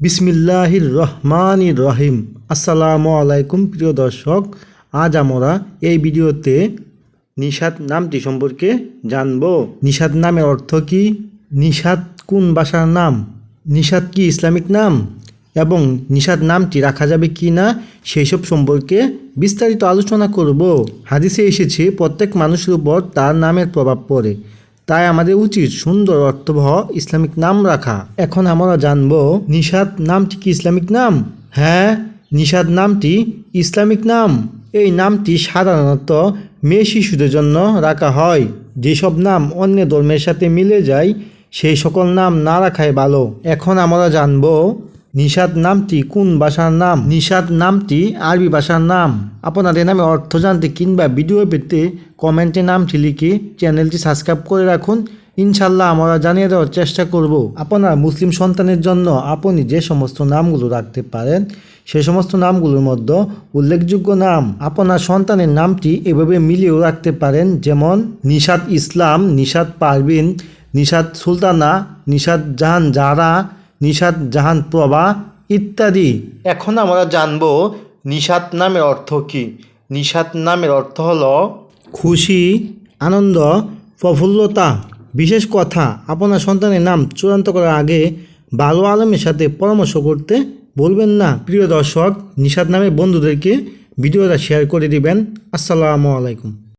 বিসমিল্লাহির রহমানির রহিম। আসসালামু আলাইকুম, প্রিয় দর্শক। আজ আমরা এই ভিডিওতে নিষাদ নামটি সম্পর্কে জানব। নিষাদ নামের অর্থ কি? নিষাদ কোন ভাষার নাম? নিষাদ কি ইসলামিক নাম? এবং নিষাদ নামটি রাখা যাবে কি না? সেই সব সম্পর্কে বিস্তারিত আলোচনা করব। হাদিসে এসেছে, প্রত্যেক মানুষের উপর তার নামের প্রভাব পড়ে। তাই আমাদের উচিত সুন্দর অর্থবহ ইসলামিক নাম রাখা। এখন আমরা জানব, নিষাদ নামটি কি ইসলামিক নাম? হ্যাঁ নিষাদ নামটি ইসলামিক নাম। এই নামটি সাধারণত মেয়ে শিশুদের জন্য রাখা হয়। যেসব নাম অন্য ধর্মের সাথে মিলে যায়, সেই সকল নাম না রাখাই ভালো। এখন আমরা জানব নিষাদ নামটি কোন ভাষার নাম? নিষাদ নামটি আরবি ভাষার নাম। আপনাদের নামে অর্থ জানতে কিংবা ভিডিও পেতে কমেন্টে নামটি লিখে চ্যানেলটি সাবস্ক্রাইব করে রাখুন। ইনশাল্লাহ আমরা জানিয়ে দেওয়ার চেষ্টা করব, আপনার মুসলিম সন্তানের জন্য আপনি যে সমস্ত নামগুলো রাখতে পারেন, সে সমস্ত নামগুলোর মধ্যে উল্লেখযোগ্য নাম, আপনার সন্তানের নামটি এভাবে মিলিয়েও রাখতে পারেন, যেমন নিষাদ ইসলাম, নিষাদ পারবিন নিষাদ সুলতানা, নিষাদ জাহান জারা নিষাদ জাহান প্রভা ইত্যাদি। এখন আমরা জানব নিষাদ নামের অর্থ কি? নিষাদ নামের অর্থ হলো খুশি আনন্দ প্রফুল্লতা। বিশেষ কথা আপনার সন্তানের নাম চূড়ান্ত করার আগে ভালো আলমের সাথে পরামর্শ করতে বলবেন না। প্রিয় দর্শক নিষাদ নামের বন্ধুদেরকে ভিডিওটা শেয়ার করে দিবেন। আসসালামু আলাইকুম।